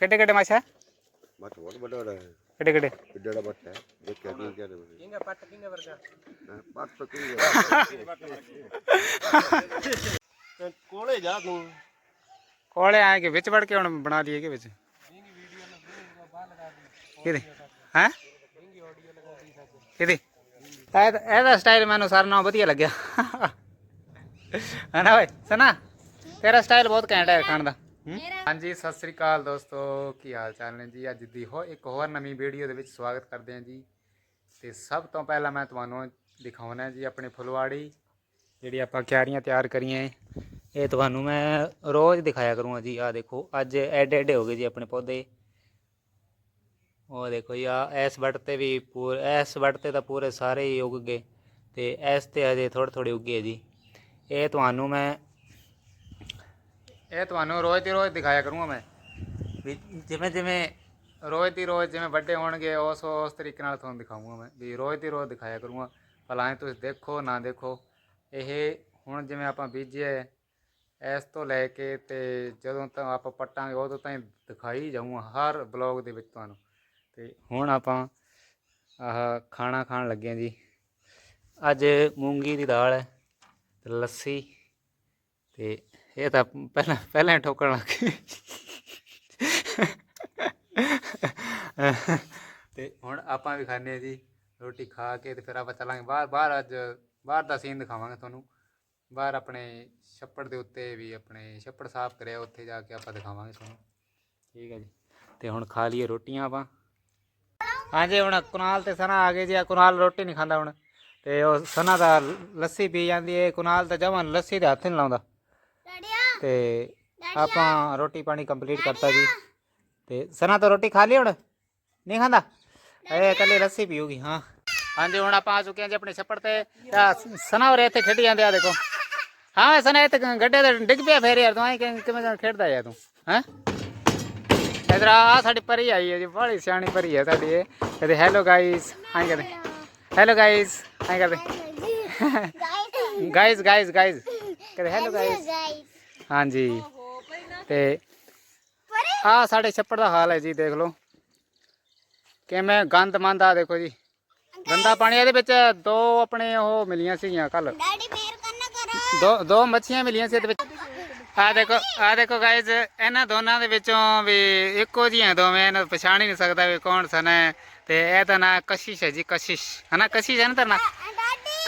ਕਿੱਡੇ ਕਿੱਡੇ ਮਾਛਾ ਮੱਠ ਬਹੁਤ ਵੱਡਾ ਵੱਡਾ ਹੈ। ਕਿੱਡੇ ਕਿੱਡੇ? ਕਿੱਡਾ ਦਾ ਮੱਠ ਹੈ। ਦੇਖਿਆ ਨਹੀਂ ਕਿਹਾ ਨੇ ਕਿੰਗਾ ਪੱਟ ਕਿੰਗਾ ਵਰਗਾ। ਪੱਟ ਤਾਂ ਕੀ ਤੇ ਕੋਲੇ ਜਾ ਤੂੰ। ਕੋਲੇ ਆਏ ਕਿ ਵਿੱਚ ਵੜ ਕੇ ਹੁਣ ਬਣਾ ਲਈਏ ਕਿ ਵਿੱਚ? ਕਿਹਦੇ? ਹੈ? ਕਿਹਦੇ? ਇਹ ਇਹਦਾ ਸਟਾਈਲ ਮੈਨੂੰ ਸਾਰਿਆਂ ਨਾਲੋਂ ਵਧੀਆ ਲੱਗਿਆ। ਹਨਾ ਓਏ? ਸਨਾ ਤੇਰਾ ਸਟਾਈਲ ਬਹੁਤ ਘੈਂਟ ਹੈ ਖਾਣ ਦਾ? ਹਾਂਜੀ, ਸਤਿ ਸ੍ਰੀ ਅਕਾਲ ਦੋਸਤੋ। ਕੀ ਹਾਲ ਚਾਲ ਨੇ ਜੀ? ਅੱਜ ਦੀ ਹੋ ਇੱਕ ਹੋਰ ਨਵੀਂ ਵੀਡੀਓ ਦੇ ਵਿੱਚ ਸਵਾਗਤ ਕਰਦੇ ਹਾਂ ਜੀ। ਤੇ ਸਭ ਤੋਂ ਪਹਿਲਾਂ ਮੈਂ ਤੁਹਾਨੂੰ ਦਿਖਾਉਣਾ ਜੀ ਆਪਣੇ ਫੁਲਵਾੜੀ, ਜਿਹੜੀ ਆਪਾਂ ਕਿਆਰੀਆਂ ਤਿਆਰ ਕਰੀਆਂ ਇਹ ਤੁਹਾਨੂੰ ਮੈਂ ਰੋਜ਼ ਦਿਖਾਇਆ ਕਰੂੰਗਾ ਜੀ। ਆਹ ਦੇਖੋ, ਅੱਜ ਐਡੇ ਐਡੇ ਹੋ ਗਏ ਜੀ ਆਪਣੇ ਪੌਦੇ। ਉਹ ਦੇਖੋ ਜੀ ਆ ਇਸ ਵੱਟ ਤੇ ਵੀ ਪੂਰੇ, ਇਸ ਵੱਟ ਤੇ ਤਾਂ ਪੂਰੇ ਸਾਰੇ ਹੀ ਉੱਗ ਗਏ। ਤੇ ਇਸ ਤੇ ਅਜੇ ਥੋੜੇ ਥੋੜੇ ਉੱਗੇ ਜੀ। ਇਹ ਤੁਹਾਨੂੰ ਮੈਂ ਇਹ ਤੁਹਾਨੂੰ ਰੋਜ਼ ਦੀ ਰੋਜ਼ ਦਿਖਾਇਆ ਕਰੂੰਗਾ ਮੈਂ। ਵੀ ਜਿਵੇਂ ਜਿਵੇਂ ਰੋਜ਼ ਦੀ ਰੋਜ਼ ਜਿਵੇਂ ਵੱਡੇ ਹੋਣਗੇ, ਉਸ ਉਸ ਤਰੀਕੇ ਨਾਲ ਤੁਹਾਨੂੰ ਦਿਖਾਊਂਗਾ ਮੈਂ। ਵੀ ਰੋਜ਼ ਦੀ ਰੋਜ਼ ਦਿਖਾਇਆ ਕਰੂੰਗਾ। ਭਲਾ ਤੁਸੀਂ ਦੇਖੋ, ਨਾ ਦੇਖੋ। ਇਹ ਹੁਣ ਜਿਵੇਂ ਆਪਾਂ ਬੀਜਿਆ ਇਸ ਤੋਂ ਲੈ ਕੇ ਤੇ ਜਦੋਂ ਤਾਂ ਆਪਾਂ ਪੱਟਾਂਗੇ, ਉਦੋਂ ਤਾਂ ਦਿਖਾਈ ਜਾਊਂਗਾ ਹਰ ਬਲੌਗ ਦੇ ਵਿੱਚ ਤੁਹਾਨੂੰ। ਤੇ ਹੁਣ ਆਪਾਂ ਆਹ ਖਾਣਾ ਖਾਣ ਲੱਗੇ ਹਾਂ ਜੀ। ਅੱਜ ਮੂੰਗੀ ਦੀ ਦਾਲ ਹੈ ਤੇ ਲੱਸੀ। ਤੇ ਇਹ ਤਾਂ ਪਹਿਲਾਂ ਪਹਿਲਾਂ ਹੀ ਠੋਕਣ ਲੱਗ ਗਈ। ਤੇ ਹੁਣ ਆਪਾਂ ਵੀ ਖਾਣੇ ਆ ਜੀ ਰੋਟੀ ਖਾ ਕੇ ਤੇ ਫਿਰ ਆਪਾਂ ਚੱਲਾਂਗੇ ਬਾਹਰ ਬਾਹਰ ਅੱਜ ਬਾਹਰ ਦਾ ਸੀਨ ਦਿਖਾਵਾਂਗੇ ਤੁਹਾਨੂੰ। ਬਾਹਰ ਆਪਣੇ ਛੱਪੜ ਦੇ ਉੱਤੇ ਵੀ ਆਪਣੇ ਛੱਪੜ ਸਾਫ਼ ਕਰਿਆ ਉੱਥੇ ਜਾ ਕੇ ਆਪਾਂ ਦਿਖਾਵਾਂਗੇ ਤੁਹਾਨੂੰ। ਠੀਕ ਹੈ ਜੀ। ਤੇ ਹੁਣ ਖਾ ਲਈਏ ਰੋਟੀਆਂ ਆਪਾਂ। ਹਾਂਜੀ ਹੁਣ ਕੁਨਾਲ ਤੇ ਸਨਾ ਆ ਗਏ ਜੀ ਕੁਨਾਲ ਰੋਟੀ ਨਹੀਂ ਖਾਂਦਾ ਹੁਣ। ਤੇ ਉਹ ਸਨਾ ਦਾ ਲੱਸੀ ਪੀ ਜਾਂਦੀ ਹੈ ਕੁਨਾਲ ਤਾਂ ਜਮਨ ਲੱਸੀ ਦੇ ਹੱਥ ਨਹੀਂ ਲਾਉਂਦਾ। ਤੇ ਆਪਾਂ ਰੋਟੀ ਪਾਣੀ ਕੰਪਲੀਟ ਕਰਤਾ ਜੀ। ਤੇ ਸਨਾ ਤਾਂ ਰੋਟੀ ਖਾ ਲਈ ਹੁਣ? ਨਹੀਂ ਖਾਂਦਾ? ਇਹ ਇਕੱਲੀ ਲੱਸੀ ਪੀਊਗੀ ਹਾਂ। ਹਾਂਜੀ ਹੁਣ ਆਪਾਂ ਆ ਚੁੱਕੇ ਹਾਂ ਜੀ ਆਪਣੇ ਛੱਪੜ ਤੇ। ਸਨਾ ਹੋਰ ਇੱਥੇ ਖੇਡੀ ਜਾਂਦੇ ਆ ਦੇਖੋ। ਹਾਂ ਸਨਾ ਇੱਥੇ ਗੱਡੇ ਤੇ ਡਿੱਗ ਪਿਆ ਫੇਰ ਯਾਰ ਤੂੰ ਐਂ ਕਿਵੇਂ ਕਿਵੇਂ ਖੇਡਦਾ ਯਾਰ ਤੂੰ ਹੈ? ਇਧਰ ਆ ਸਾਡੀ ਪਰੀ ਆਈ ਹੈ ਜੀ ਬੜੀ ਸਿਆਣੀ ਪਰੀ ਹੈ ਸਾਡੀ ਇਹ। ਕਹਦੇ ਹੈਲੋ ਗਾਇਸ ਐਂ ਕਹਦੇ। ਹੈਲੋ ਗਾਇਸ ਐਂ ਕਹਦੇ। ਗਾਇਸ ਗਾਇਸ ਗਾਇਸ ਕਹਦੇ ਹੈਲੋ ਗਾਇਸ ਹਾਂਜੀ। ਤੇ ਆ ਸਾਡੇ ਛੱਪੜ ਦਾ ਹਾਲ ਹੈ ਜੀ ਦੇਖ ਲਓ। ਕਿਵੇਂ ਗੰਦ ਮੰਦ ਆ ਦੇਖੋ ਜੀ। ਗੰਦਾ ਪਾਣੀ ਇਹਦੇ ਵਿੱਚ ਦੋ ਆਪਣੇ ਉਹ ਮਿਲੀਆਂ ਸੀਗੀਆਂ ਕੱਲ। ਦੋ ਦੋ ਮੱਛੀਆਂ ਮਿਲੀਆਂ ਸੀ ਇਹਦੇ ਵਿੱਚ। ਆ ਦੇਖੋ ਆ ਦੇਖੋ ਗਾਇਜ਼ ਇਹਨਾਂ ਦੋਨਾਂ ਦੇ ਵਿੱਚੋਂ ਵੀ ਇੱਕੋ ਜਿਹੀਆਂ ਦੋਵੇਂ ਇਹਨਾਂ ਨੂੰ ਪਛਾਣ ਹੀ ਨਹੀਂ ਸਕਦਾ ਵੀ ਕੌਣ ਸਨ। ਹੈ ਤੇ ਇਹ ਤਾਂ ਨਾਂ ਕਸ਼ਿਸ਼ ਹੈ ਜੀ ਕਸ਼ਿਸ਼। ਹਨਾ ਕਸ਼ਿਸ਼ ਹੈ ਨਾ ਤੇਰਾ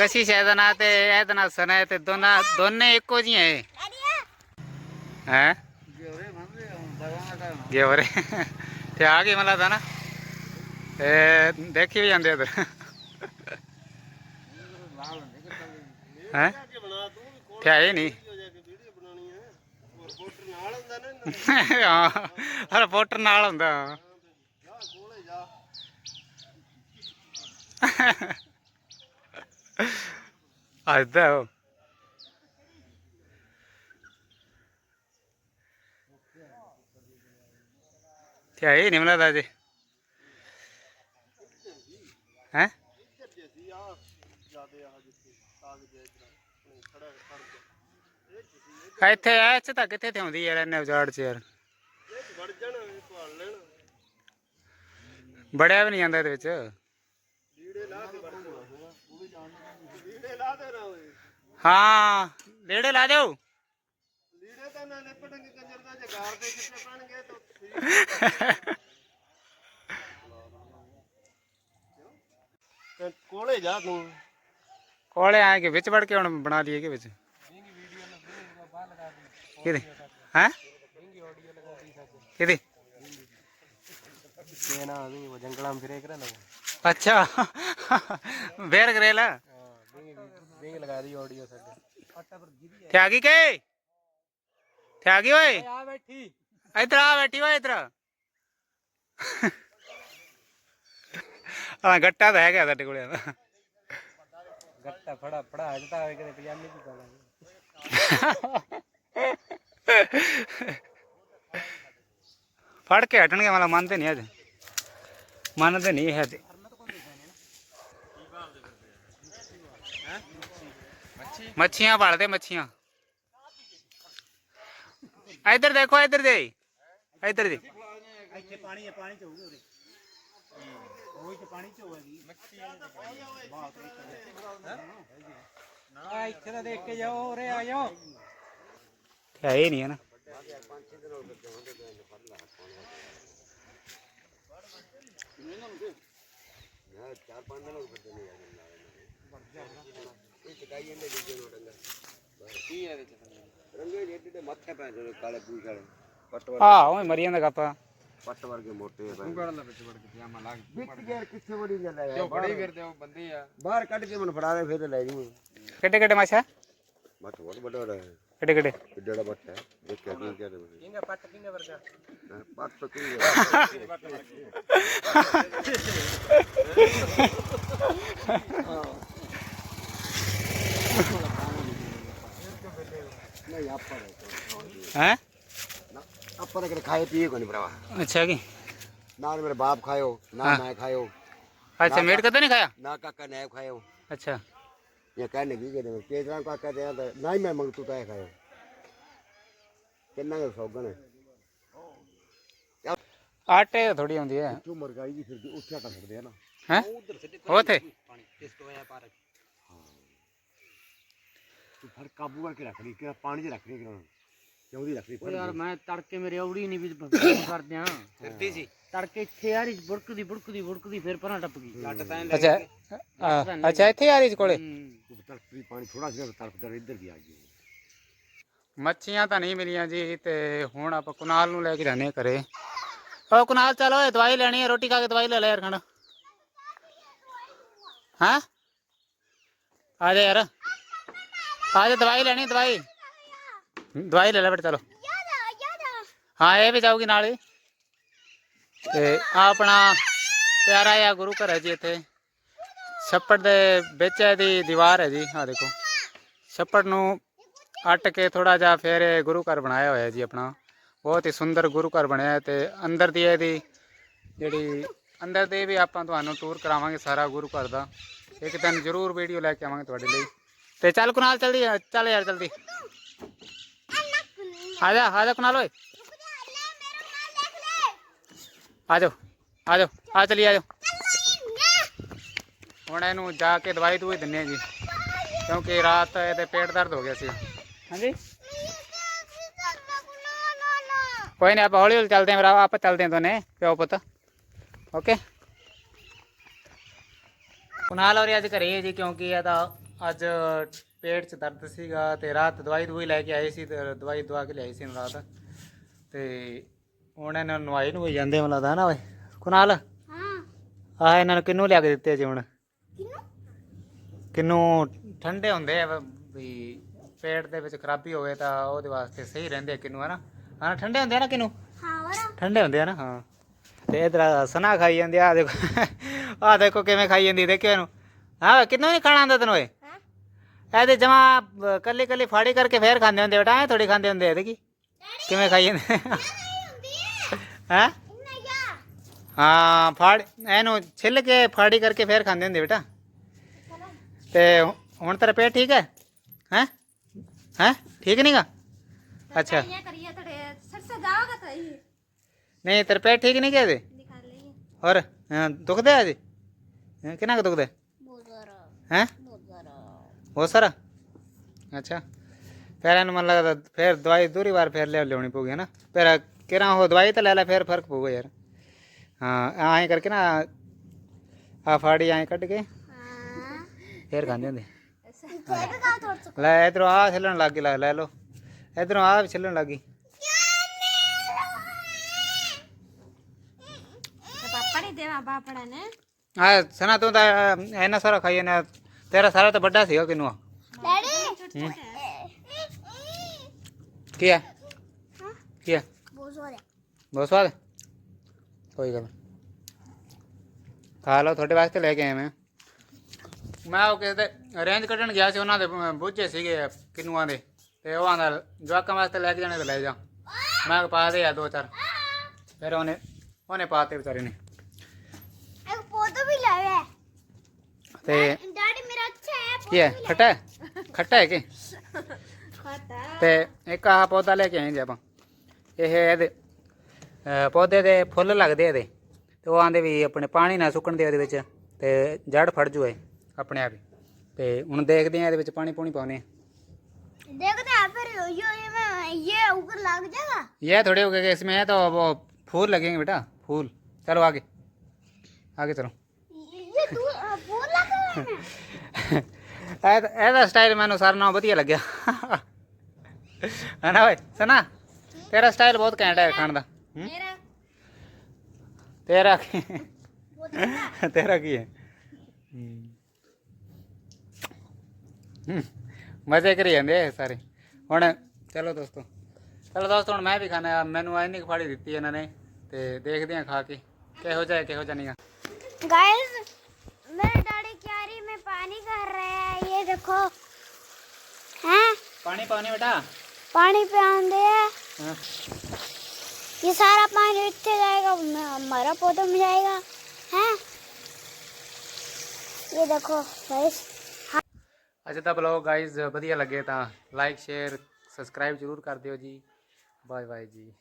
ਨਾਂ ਡੈਡੀ ਕਸ਼ਿਸ਼ ਹੈ ਇਹਦਾ ਨਾਂ ਤੇ ਇਹਦਾ ਨਾਂ ਸਨ ਹੈ ਤੇ ਦੋਨਾਂ ਦੋਨੇ ਇੱਕੋ ਜਿਹੀਆਂ ਹੈ ਡੈਡੀ ਹੈ ਗਿਵਰੇ ਤੇ ਆ ਗਈ ਮਲਾ ਤਾਂ ਨਾ ਤੇ ਦੇਖੀ ਵੀ ਜਾਂਦੇ ਉਧਰ ਹੈ ਤੇ ਆਏ ਨਹੀਂ ਹੋ ਜਾ ਕੇ ਵੀਡੀਓ ਬਣਾਉਣੀ ਹੈ ਹੋਰ ਰਿਪੋਰਟਰ ਨਾਲ ਹੁੰਦਾ ਨਾ ਹਾਂ ਹਰ ਰਿਪੋਰਟਰ ਨਾਲ ਹੁੰਦਾ ਜਾ ਕੋਲੇ ਜਾ ਅੱਦਾ ਉਹ ਤੇ ਆਏ ਨਹੀਂ ਮਿਲਦਾ ਜੀ ਹੈ ਇੱਥੇ ਆ ਦੇ ਇੱਥੇ ਤਾਂ ਕਿੱਥੇ ਤੇ ਆਉਂਦੀ ਯਾਰ ਇਹਨੇ ਉਜਾੜ ਚ ਯਾਰ। ਵੜ ਜਾਣਾ ਭਾਲ ਲੈਣ। ਬੜਿਆ ਵੀ ਨਹੀਂ ਜਾਂਦਾ ਇਹਦੇ ਵਿੱਚ ਲੀੜੇ ਲਾ ਕੇ ਵੜੂਗਾ ਉਹ ਵੀ ਜਾਣਦਾ ਲੀੜੇ ਲਾ ਦੇ ਨਾ ਓਏ ਹਾਂ ਲੇੜੇ ਲਾ ਦਿਓ ਲੀੜੇ ਤਾਂ ਨਾ ਲਿਪਟਣ ਕੰਜਰ ਦਾ ਜਗਾਰ ਦੇ ਕਿਤੇ ਬਣ ਗਏ ਕੋਲੇ ਜਾ ਤੂੰ। ਕੋਲੇ ਆਏ ਕਿ ਵਿੱਚ ਵੜ ਕੇ ਹੁਣ ਬਣਾ ਲਈਏ ਕਿ ਵਿੱਚ? ਕਿਹਦੇ? ਹੈ? ਕਿਹਦੇ? ਕੇ ਨਾ ਉਹ ਜੰਗਲਾਂ ਫਿਰੇ ਕਰੇ ਅੱਛਾ। ਵੇਰ ਗਰੇਲਾ। ਰਿੰਗ ਲਗਾ ਦੀ ਆਡੀਓ ਸਾਡੇ। ਆਟਾ ਪਰ ਗਿਰੀ ਆ ਥਿਆਗੀ ਓਏ? ਆ ਬੈਠੀ। ਇਧਰ ਆ ਬੈਠੀ ਓਏ ਇਧਰ ਆ। ਗੱਟਾ ਤਾਂ ਹੈਗਾ ਸਾਡੇ ਕੋਲੇ ਗੱਟਾ ਫੜਾ ਫੜਾ ਅੱਜ ਤਾਂ ਕਿਤੇ ਪਜਾਮੇ ਦੀ ਪਾ ਫੜ ਕੇ ਹਟਣਗੇ ਵਾਲਾ ਮੰਨਦੇ ਨਹੀਂ ਅੱਜ। ਮੰਨਦੇ ਨਹੀਂ ਹੈ ਤੇ। ਮੱਛੀਆਂ ਭਾਲਦੇ ਮੱਛੀਆਂ ਇੱਧਰ ਦੇਖੋ ਇੱਧਰ ਦੇ ਇੱਧਰ ਦੇ ਇੱਥੇ ਪਾਣੀ ਹੈ ਪਾਣੀ ਚ ਹੋਊਗਾ ਉਰੇ ਉਹ ਚ ਪਾਣੀ ਚ ਹੋਵੇਗੀ ਨਾ ਇੱਥੇ ਤਾਂ ਦੇਖ ਕੇ ਜਾਓ ਉਰੇ ਆ ਜਾਓ ਹੈ ਹੀ ਨਹੀਂ ਹੈ ਨਾ ਨਾ ਚਾਰ ਪੰਜ ਦਿਨ ਹੋ ਗਏ ਬੱਚੇ ਨਹੀਂ ਆਏ ਇਹ ਚਕਾਈ ਇਹਨੇ ਦੂਜੇ ਨੂੰ ਡੰਗਾ ਕੀ ਹੈ ਇਹਦੇ ਚ ਰੰਗੇ ਜਿਹੜੇ ਤੇ ਮੱਥੇ ਪੈ ਜਿਹੜੇ ਕਾਲੇ ਪੂਛ ਵਾਲੇ ਪੱਟ ਵਰਗੇ ਆਹ ਉਹ ਮਰੀ ਜਾਂਦਾ ਗੱਪਾ ਪੱਟ ਵਰਗੇ हैं? खाए पिए अच्छा की? ना मेरे बाप खायो ना मैं खायो अच्छा मेट कदे नहीं खाया? ना काका ने खायो अच्छा। ये कहने की के पेट का कहते हैं। ना ही मैं मंग तू ताए कितना का है आटे थोड़ी होंदी है? तू मरगाई की फिर उठ्या कर सकदे है। ना हैं उधर ਹਰ ਕਾਬੂ ਕਰਕੇ ਰੱਖ ਲਈ ਕਿ ਪਾਣੀ 'ਚ ਰੱਖ ਲਈ ਕਿਉਂ ਚੌਂਦੀ ਰੱਖ ਲਈ ਓ ਯਾਰ ਮੈਂ ਤੜਕੇ ਮੇਰੇ ਔੜੀ ਨਹੀਂ ਵੀ ਕਰਦੇ ਆ। ਫਿਰਦੀ ਸੀ। ਤੜਕੇ ਇੱਥੇ ਯਾਰ ਬੁੜਕਦੀ ਬੁੜਕਦੀ ਬੁੜਕਦੀ ਫਿਰ ਪਰਾਂ ਟੱਪ ਗਈ। ਜੱਟ ਤਾਂ ਲੈ ਅੱਛਾ ਅੱਛਾ ਇੱਥੇ ਆ ਰਹੀ ਸੀ ਕੋਲੇ ਤੜਪੀ ਪਾਣੀ ਥੋੜਾ ਜਿਹਾ ਤੜਪਦਾ ਇੱਧਰ ਦੀ ਆ ਗਈ। ਮੱਛੀਆਂ ਤਾਂ ਨਹੀਂ ਮਿਲੀਆਂ ਜੀ ਤੇ ਹੁਣ ਆਪਾਂ ਕੁਨਾਲ ਨੂੰ ਲੈ ਕੇ ਜਾਣੇ ਘਰੇ। ਓ ਕੁਨਾਲ ਚੱਲ ਓਏ ਦਵਾਈ ਲੈਣੀ ਹੈ ਰੋਟੀ ਖਾ ਕੇ ਦਵਾਈ ਲੈ ਲੈ ਯਾਰ ਖੰਡ। ਹਾਂ? ਆ ਜਾ ਯਾਰ। ਆ ਜਾ ਦਵਾਈ ਲੈਣੀ ਦਵਾਈ। ਦਵਾਈ ਲੈ ਲੈ ਬੇਟਾ ਚਲੋ। ਹਾਂ ਇਹ ਵੀ ਜਾਊਗੀ ਨਾਲ ਹੀ। ਤੇ ਆਪਣਾ ਪਿਆਰਾ ਜਿਹਾ ਗੁਰੂ ਘਰ ਹੈ ਜੀ ਇੱਥੇ। ਛੱਪੜ ਦੇ ਵਿੱਚ ਇਹਦੀ ਦੀਵਾਰ ਹੈ ਜੀ ਆਹ ਦੇਖੋ। ਛੱਪੜ ਨੂੰ ਅੱਟ ਕੇ ਥੋੜਾ ਜਿਹਾ ਫਿਰ ਇਹ ਗੁਰੂ ਘਰ ਬਣਾਇਆ ਹੋਇਆ ਜੀ ਆਪਣਾ। ਬਹੁਤ ਹੀ ਸੁੰਦਰ ਗੁਰੂ ਘਰ ਬਣਿਆ ਹੈ ਤੇ ਅੰਦਰ ਦੀ ਇਹਦੀ ਜਿਹੜੀ ਅੰਦਰ ਦੇ ਵੀ ਆਪਾਂ ਤੁਹਾਨੂੰ ਟੂਰ ਕਰਾਵਾਂਗੇ ਸਾਰਾ ਗੁਰੂ ਘਰ ਦਾ। ਇੱਕ ਦਿਨ ਜ਼ਰੂਰ ਵੀਡੀਓ ਲੈ ਕੇ ਆਵਾਂਗੇ ਤੁਹਾਡੇ ਲਈ। ਤੇ ਚੱਲ ਕੁਨਾਲ ਜਲਦੀ ਆ, ਚੱਲ ਯਾਰ ਜਲਦੀ। ਆ ਜਾ ਆ ਜਾ ਕੁਨਾਲ ਓਏ। ਆ ਜਾਓ ਆ ਜਾਓ ਆ ਚਲੀ ਆ ਜਾਓ। ਹੁਣ ਇਹਨੂੰ ਜਾ ਕੇ ਦਵਾਈ ਦੂਈ ਦਿੰਨੇ ਜੀ। ਕਿਉਂਕਿ ਰਾਤ ਇਹਦੇ ਪੇਟ ਦਰਦ ਹੋ ਗਿਆ ਸੀ। ਹਾਂਜੀ? ਕੋਈ ਨਹੀਂ ਆਪਾਂ ਹੌਲੀ ਹੌਲੀ ਚੱਲਦੇ ਆਂ ਭਰਾ ਆਪਾਂ ਚੱਲਦੇ ਆਂ ਦੋਨੇ ਪਿਓ ਪੁੱਤ। ਓਕੇ? ਕੁਨਾਲ ਔਰ ਅੱਜ ਘਰੇ ਹੈ ਜੀ ਕਿਉਂਕਿ ਇਹਦਾ ਅੱਜ ਪੇਟ 'ਚ ਦਰਦ ਸੀਗਾ ਤੇ ਰਾਤ ਦਵਾਈ ਦਵਾਈ ਲੈ ਕੇ ਆਏ ਸੀ ਤੇ ਦਵਾਈ ਦਵਾ ਕੇ ਲਿਆਈ ਸੀ ਇਹਨੂੰ ਰਾਤ। ਤੇ ਹੁਣ ਇਹਨਾਂ ਨੂੰ ਨਵਾਈ ਨੂੰ ਜਾਂਦੇ ਮੈਨੂੰ ਲੱਗਦਾ ਨਾ ਓਏ। ਕੁਨਾਲ? ਹਾਂ। ਆਹ ਇਹਨਾਂ ਨੂੰ ਕਿੰਨੂੰ ਲਿਆ ਕੇ ਦਿੱਤੇ ਜੀ ਹੁਣ? ਕਿਨੂੰ? ਕਿੰਨੂੰ ਠੰਡੇ ਹੁੰਦੇ ਆ ਵ- ਪੇਟ ਦੇ ਵਿੱਚ ਖਰਾਬੀ ਹੋਵੇ ਤਾਂ ਉਹਦੇ ਵਾਸਤੇ ਸਹੀ ਰਹਿੰਦੇ ਆ ਕਿੰਨੂੰ ਹਨਾ। ਹਾਂ ਠੰਡੇ ਹੁੰਦੇ ਆ ਨਾ ਕਿੰਨੂੰ? ਹਾਂ ਠੰਡੇ ਹੁੰਦੇ ਆ ਨਾ ਹਾਂ। ਤੇ ਇਧਰ ਸਨਾ ਖਾਈ ਜਾਂਦੀ ਆ ਦੇਖੋ ਆ ਦੇਖੋ ਕਿਵੇਂ ਖਾਈ ਜਾਂਦੀ ਦੇਖਿਓ ਇਹਨੂੰ। ਹਾਂ ਕਿੰਨੂੰ ਨਹੀਂ ਖਾਣਾ ਆਉਂਦਾ ਤੈਨੂੰ ਏ ਹਾਂ ਇਹਦੇ ਜਮਾ ਕੱਲੀ ਕੱਲੀ ਫਾੜੀ ਕਰਕੇ ਫੇਰ ਖਾਂਦੇ ਹੁੰਦੇ ਬੇਟਾ ਐ ਥੋੜੀ ਖਾਂਦੇ ਹੁੰਦੇ ਆ ਦੇਖੀ ਕਿਵੇਂ ਖਾਈ ਜਾਂਦੇ? ਹੈ। ਹੈ? ਹਾਂ ਫਾੜ ਇਹਨੂੰ ਛਿੱਲ ਕੇ ਫਾੜੀ ਕਰਕੇ ਫੇਰ ਖਾਂਦੇ ਹੁੰਦੇ ਬੇਟਾ। ਤੇ ਹੁਣ ਤੇਰਾ ਪੇਟ ਠੀਕ ਹੈ? ਹੈ? ਹੈ? ਠੀਕ ਨਹੀਂਗਾ ਅੱਛਾ। ਨਹੀਂ ਤੇਰਾ ਪੇਟ ਠੀਕ ਨਹੀਂ ਲਈਏ। ਹੋਰ ਹਾਂ, ਦੁਖਦਾ ਹੈ ਜੀ ਹਾਂ, ਕਿੰਨਾ ਕੁ ਦੁਖਦਾ? ਹੈ? ਜ਼ਰਾ ਬਹੁਤ ਸਾਰਾ ਅੱਛਾ ਫਿਰ ਇਹਨੂੰ ਮਨ ਲੱਗਦਾ ਫਿਰ ਦਵਾਈ ਦੂਰੀ ਵਾਰ ਫਿਰ ਲੈ ਲਿਆਉਣੀ ਪਊਗੀ ਨਾ ਫਿਰ ਕਿਰਾਂ ਉਹ ਦਵਾਈ ਤਾਂ ਲੈ ਲੈ ਫਿਰ ਫ਼ਰਕ ਪਊਗਾ ਯਾਰ ਹਾਂ ਐਂ ਕਰਕੇ ਨਾ ਆ ਫਾੜੀ ਐਂ ਕੱਢ ਕੇ ਹਾਂ ਫਿਰ ਖਾਂਦੇ ਹੁੰਦੇ ਲੈ ਇਧਰੋਂ ਆ ਛਿੱਲਣ ਲੱਗ ਗਈ ਲੈ ਲੈ ਲਓ ਇਧਰੋਂ ਆ ਛਿੱਲਣ ਲੱਗ ਗਈ ਦੇਵਾ ਬਾਪੜਾ ਨੇ ਆ ਸਨਾ ਤੂੰ ਤਾਂ ਐਨਾ ਸਾਰਾ ਖਾਈ ਨਾ ਤੇਰਾ ਸਾਰਾ ਤਾਂ ਵੱਡਾ ਸੀਗਾ ਕਿਨੂੰ ਡੈਡੀ। ਕੀ ਹੈ। ਕੀ ਹੈ ਬਹੁਤ ਸਵਾਦ ਹੈ? ਕੋਈ ਗੱਲ। ਖਾ ਲਓ ਤੁਹਾਡੇ ਵਾਸਤੇ ਲੈ ਕੇ ਆਇਆ ਮੈਂ। ਮੈਂ ਉਹ ਕਿਸੇ ਦੇ ਰੇਂਜ ਕੱਢਣ ਗਿਆ ਸੀ ਉਹਨਾਂ ਦੇ ਬੂਝੇ ਸੀਗੇ ਕਿਨੂਆਂ ਦੇ। ਤੇ ਉਹ ਆਂਦਾ ਜਵਾਕਾਂ ਵਾਸਤੇ ਲੈ ਕੇ ਜਾਣੇ ਤਾਂ ਲੈ ਜਾ। ਮੈਂ ਪਾ ਦੇ ਆ ਦੋ ਚਾਰ। ਫਿਰ ਉਹਨੇ ਉਹਨੇ ਪਾਤੇ ਵਿਚਾਰੇ ਨੇ। ਇੱਕ ਪੌਦਾ ਵੀ ਲਾਇਆ ਤੇ ਅੱਛਾ ਹੈ ਕੀ ਹੈ ਖੱਟਾ ਹੈ ਖੱਟਾ ਹੈ ਕਿ ਖਾਤਾ ਤੇ ਇੱਕ ਆਹ ਪੌਦਾ ਲੈ ਕੇ ਆਏ ਜੀ ਆਪਾਂ ਇਹ ਇਹਦੇ ਅਹ ਪੌਦੇ ਦੇ ਫੁੱਲ ਲੱਗਦੇ ਇਹਦੇ ਤੇ ਉਹ ਆਂਦੇ ਵੀ ਆਪਣੇ ਪਾਣੀ ਨਾ ਸੁੱਕਣ ਦੇ ਉਹਦੇ ਵਿੱਚ ਤੇ ਜੜ ਫੜ ਜੂਏ ਆਪਣੇ ਆਪ ਹੀ ਤੇ ਹੁਣ ਦੇਖਦੇ ਆ ਇਹਦੇ ਵਿੱਚ ਪਾਣੀ ਪੂਣੀ ਪਾਉਨੇ देखते हैं फिर यो ये में ये ऊपर लग जाएगा ये थोड़े हो गए इसमें है तो वो फूल लगेंगे बेटा फूल चलो आगे आगे चलो ये तू फूल लगा है ना ਇਹ ਇਹਦਾ ਸਟਾਈਲ ਮੈਨੂੰ ਸਾਰਿਆਂ ਨਾਲ ਵਧੀਆ ਲੱਗਿਆ। ਹਨਾ ਓਏ? ਸਨਾ ਤੇਰਾ ਸਟਾਈਲ ਬਹੁਤ ਕੈਂਟ ਹੈ ਖਾਣ ਦਾ। ਹੂੰ? ਤੇਰਾ ਤੇਰਾ? ਕੀ ਹੈ? ਹੂੰ। ਮਜ਼ੇ ਕਰੀ ਜਾਂਦੇ ਸਾਰੇ। ਹੁਣ ਚਲੋ ਦੋਸਤੋ। ਚਲੋ ਦੋਸਤੋ ਹੁਣ ਮੈਂ ਵੀ ਖਾਣਾ ਆ। ਮੈਨੂੰ ਇੰਨੀ ਕੁ ਫਾੜੀ ਦਿੱਤੀ ਇਹਨਾਂ ਨੇ ਤੇ ਦੇਖਦੇ ਆ ਖਾ ਕੇ। ਕਿਹੋ ਜਿਹਾ ਕਿਹੋ ਜਿਹਾ ਨਹੀਂ ਗਾਇਸ ਮੇਰੇ ਡੈਡੀ पानी कर रहे हैं ये देखो। हैं? पानी पानी बेटा। पानी पे पियान है। हाँ। ये सारा पानी इतने जाएगा हमारा पौधा में जाएगा। हैं? ये देखो गाइस अच्छा तो ब्लॉग गाइस बढ़िया लगे तो लाइक शेयर सब्सक्राइब ज़रूर कर दियो जी। बाय बाय जी।